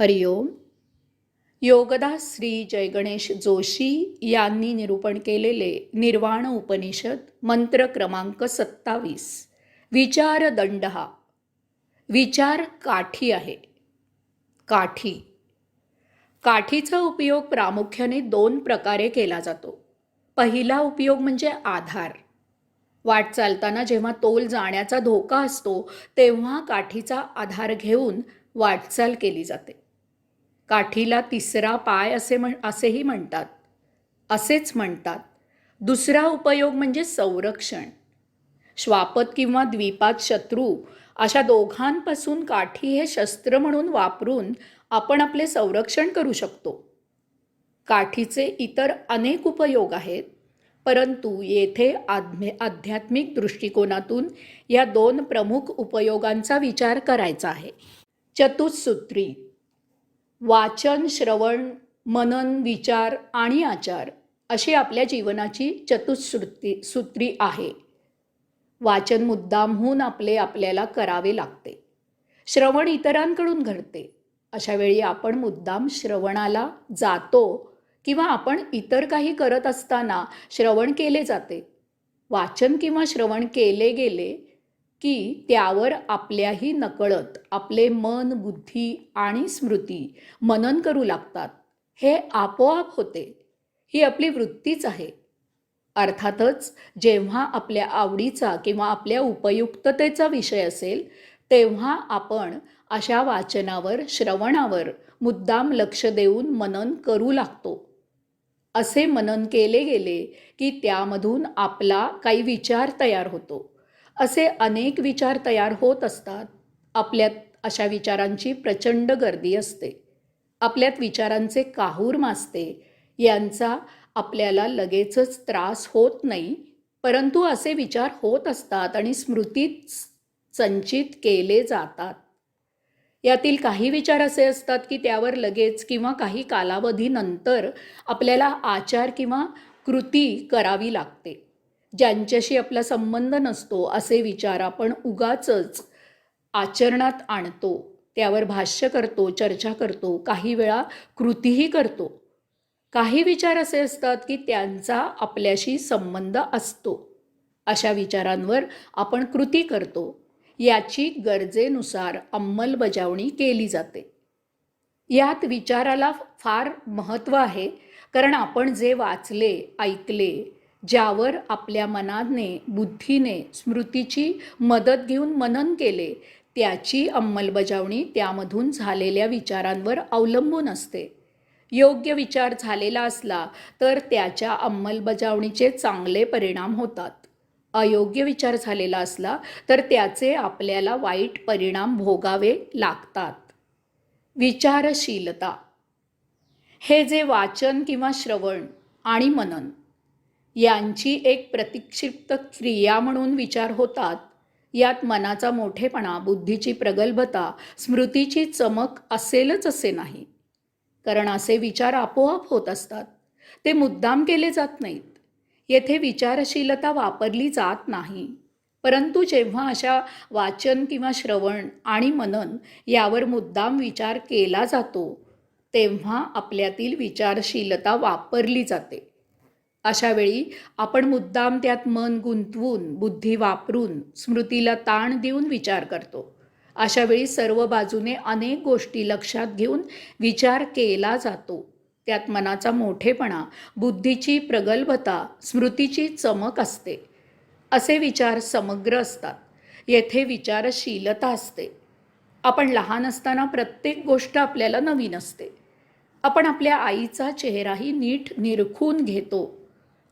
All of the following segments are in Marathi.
हरिओम योगदास श्री जयगणेश जोशी यांनी निरूपण केलेले निर्वाण उपनिषद मंत्र क्रमांक सत्तावीस. विचारदंड हा विचार काठी आहे. काठी. काठीचा उपयोग प्रामुख्याने दोन प्रकारे केला जातो. पहिला उपयोग म्हणजे आधार. वाट चालताना जेव्हा तोल जाण्याचा धोका असतो तेव्हा काठीचा आधार घेऊन वाटचाल केली जाते. काठीला तिसरा पाय असे म्हण असेही म्हणतात. असेच म्हणतात. दुसरा उपयोग म्हणजे संरक्षण. श्वापत किंवा द्वीपात शत्रू अशा दोघांपासून काठी हे शस्त्र म्हणून वापरून आपण आपले संरक्षण करू शकतो. काठीचे इतर अनेक उपयोग आहेत परंतु येथे आध्मे आध्यात्मिक दृष्टिकोनातून या दोन प्रमुख उपयोगांचा विचार करायचा आहे. चतुःसूत्री वाचन श्रवण मनन विचार आणि आचार अशी आपल्या जीवनाची चतुश्रुती सूत्री आहे. वाचन मुद्दामहून आपले आपल्याला करावे लागते. श्रवण इतरांकडून घडते. अशा वेळी आपण मुद्दाम श्रवणाला जातो किंवा आपण इतर काही करत असताना श्रवण केले जाते. वाचन किंवा श्रवण केले गेले की त्यावर आपल्याही नकळत आपले मन बुद्धी आणि स्मृती मनन करू लागतात. हे आपोआप होते. ही आपली वृत्तीच आहे. अर्थातच जेव्हा आपल्या आवडीचा किंवा आपल्या उपयुक्ततेचा विषय असेल तेव्हा आपण अशा वाचनावर श्रवणावर मुद्दाम लक्ष देऊन मनन करू लागतो. असे मनन केले गेले की त्यामधून आपला काही विचार तयार होतो. असे अनेक विचार तयार होत असतात. आपल्यात अशा विचारांची प्रचंड गर्दी असते. आपल्यात विचारांचे काहूर मासते. यांचा आपल्याला लगेचच त्रास होत नाही. परंतु असे विचार होत असतात आणि स्मृतीत संचित केले जातात. यातील काही विचार असे असतात की त्यावर लगेच किंवा काही कालावधीनंतर आपल्याला आचार किंवा कृती करावी लागते. ज्यांच्याशी आपला संबंध नसतो असे विचार आपण उगाचच आचरणात आणतो. त्यावर भाष्य करतो चर्चा करतो काही वेळा कृतीही करतो. काही विचार असे असतात की त्यांचा आपल्याशी संबंध असतो. अशा विचारांवर आपण कृती करतो. याची गरजेनुसार अंमलबजावणी केली जाते. यात विचाराला फार महत्त्व आहे कारण आपण जे वाचले ऐकले ज्यावर आपल्या मनाने बुद्धीने स्मृतीची मदत घेऊन मनन केले त्याची अंमलबजावणी त्यामधून झालेल्या विचारांवर अवलंबून असते. योग्य विचार झालेला असला तर त्याच्या अंमलबजावणीचे चांगले परिणाम होतात. अयोग्य विचार झालेला असला तर त्याचे आपल्याला वाईट परिणाम भोगावे लागतात. विचारशीलता. हे जे वाचन किंवा श्रवण आणि मनन यांची एक प्रतिक्षिप्त क्रिया म्हणून विचार होतात. यात मनाचा मोठेपणा बुद्धीची प्रगल्भता स्मृतीची चमक असेलच असे नाही. कारण असे विचार आपोआप होत असतात. ते मुद्दाम केले जात नाहीत. येथे विचारशीलता वापरली जात नाही. परंतु जेव्हा अशा वाचन किंवा श्रवण आणि मनन यावर मुद्दाम विचार केला जातो तेव्हा आपल्यातील विचारशीलता वापरली जाते. अशावेळी आपण मुद्दाम त्यात मन गुंतवून बुद्धी वापरून स्मृतीला ताण देऊन विचार करतो. अशावेळी सर्व बाजूने अनेक गोष्टी लक्षात घेऊन विचार केला जातो. त्यात मनाचा मोठेपणा बुद्धीची प्रगल्भता स्मृतीची चमक असते. असे विचार समग्र असतात. येथे विचारशीलता असते. आपण लहान असताना प्रत्येक गोष्ट आपल्याला नवीन असते. आपण आपल्या आईचा चेहराही नीट निरखून घेतो.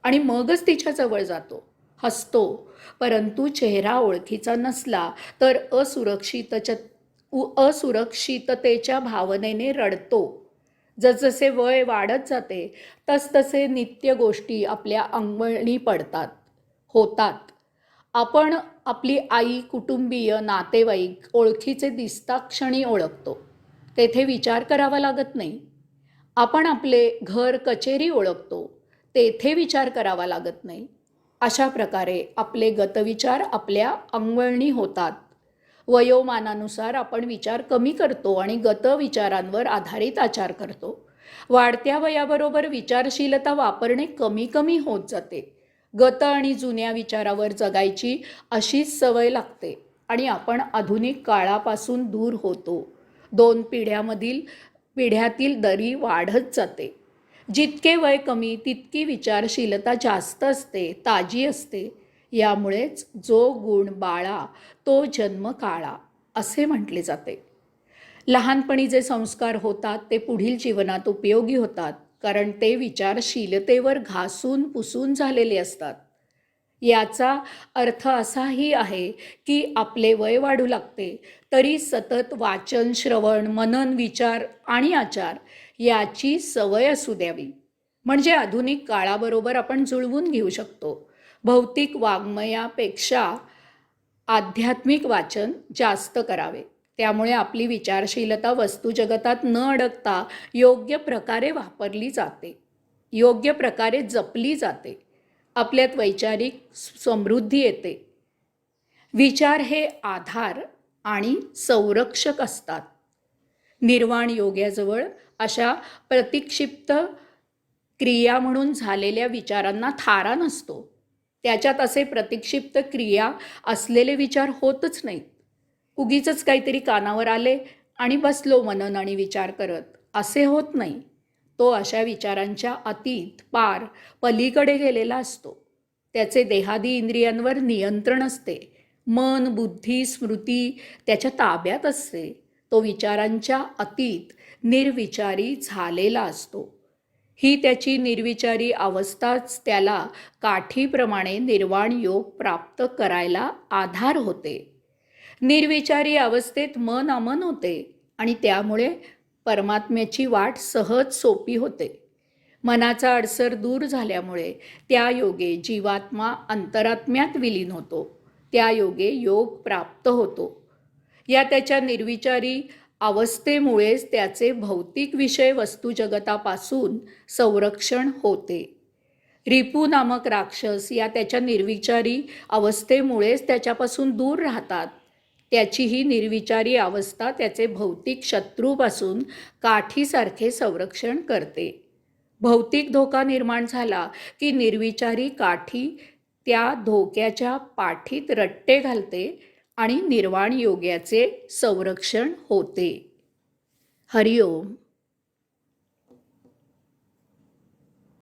आणि मगच तिच्याजवळ जातो. हसतो. परंतु चेहरा ओळखीचा नसला तर असुरक्षितच असुरक्षिततेच्या भावनेने रडतो. जसजसे वय वाढत जाते तसतसे नित्य गोष्टी आपल्या अंगवळणी पडतात होतात. आपण आपली आई कुटुंबीय नातेवाईक ओळखीचे दिसता क्षणी ओळखतो. तेथे विचार करावा लागत नाही. आपण आपले घर कचेरी ओळखतो. तेथे विचार करावा लागत नाही. अशा प्रकारे आपले गतविचार आपल्या अंगवळणी होतात. वयोमानानुसार आपण विचार कमी करतो आणि गत विचारांवर आधारित आचार करतो. वाढत्या वयाबरोबर विचारशीलता वापरणे कमी कमी होत जाते. गत आणि जुन्या विचारावर जगायची अशीच सवय लागते आणि आपण आधुनिक काळापासून दूर होतो. दोन पिढ्यामधील पिढ्यातील दरी वाढत जाते. जितके वय कमी तितकी विचारशीलता जास्त असते ताजी असते. यामुळेच जो गुण बाळा तो जन्म काळा असे म्हटले जाते. लहानपणी जे संस्कार होतात ते पुढील जीवनात उपयोगी होतात कारण ते विचारशीलतेवर घासून पुसून झालेले असतात. याचा अर्थ असाही आहे की आपले वय वाढू लागते तरी सतत वाचन श्रवण मनन विचार आणि आचार याची सवय असू द्यावी. म्हणजे आधुनिक काळाबरोबर आपण जुळवून घेऊ शकतो. भौतिक वाङ्मयापेक्षा आध्यात्मिक वाचन जास्त करावे. त्यामुळे आपली विचारशीलता वस्तुजगतात न अडकता योग्य प्रकारे वापरली जाते. योग्य प्रकारे जपली जाते. आपल्यात वैचारिक समृद्धी येते. विचार हे आधार आणि संरक्षक असतात. निर्वाण योग्याजवळ अशा प्रतिक्षिप्त क्रिया म्हणून झालेल्या विचारांना थारा नसतो. त्याच्यात असे प्रतिक्षिप्त क्रिया असलेले विचार होतच नाहीत. उगीच काहीतरी कानावर आले आणि बसलो मनन आणि विचार करत. असे होत नाही. तो अशा विचारांच्या अतीत पार पलीकडे गेलेला असतो. त्याचे देहादी इंद्रियांवर नियंत्रण असते. मन बुद्धी स्मृती त्याच्या ताब्यात असते. तो विचारांच्या अतीत निर्विचारी झालेला असतो. ही त्याची निर्विचारी अवस्थाच त्याला काठीप्रमाणे निर्वाण योग प्राप्त करायला आधार होते. निर्विचारी अवस्थेत मन अमन होते आणि त्यामुळे परमात्म्याची वाट सहज सोपी होते. मनाचा अडसर दूर झाल्यामुळे त्या योगे जीवात्मा अंतरात्म्यात विलीन होतो. त्या योगे योग प्राप्त होतो. या त्याच्या निर्विचारी अवस्थेमुळेच त्याचे भौतिक विषय वस्तू जगतापासून संरक्षण होते. रिपू नामक राक्षस या त्याच्या निर्विचारी अवस्थेमुळेच त्याच्यापासून दूर राहतात. त्याची ही निर्विचारी अवस्था त्याचे भौतिक शत्रूपासून काठीसारखे संरक्षण करते. भौतिक धोका निर्माण झाला की निर्विचारी काठी त्या धोक्याच्या पाठीत रट्टे घालते आणि निर्वाण योग्याचे संरक्षण होते. हरिओम.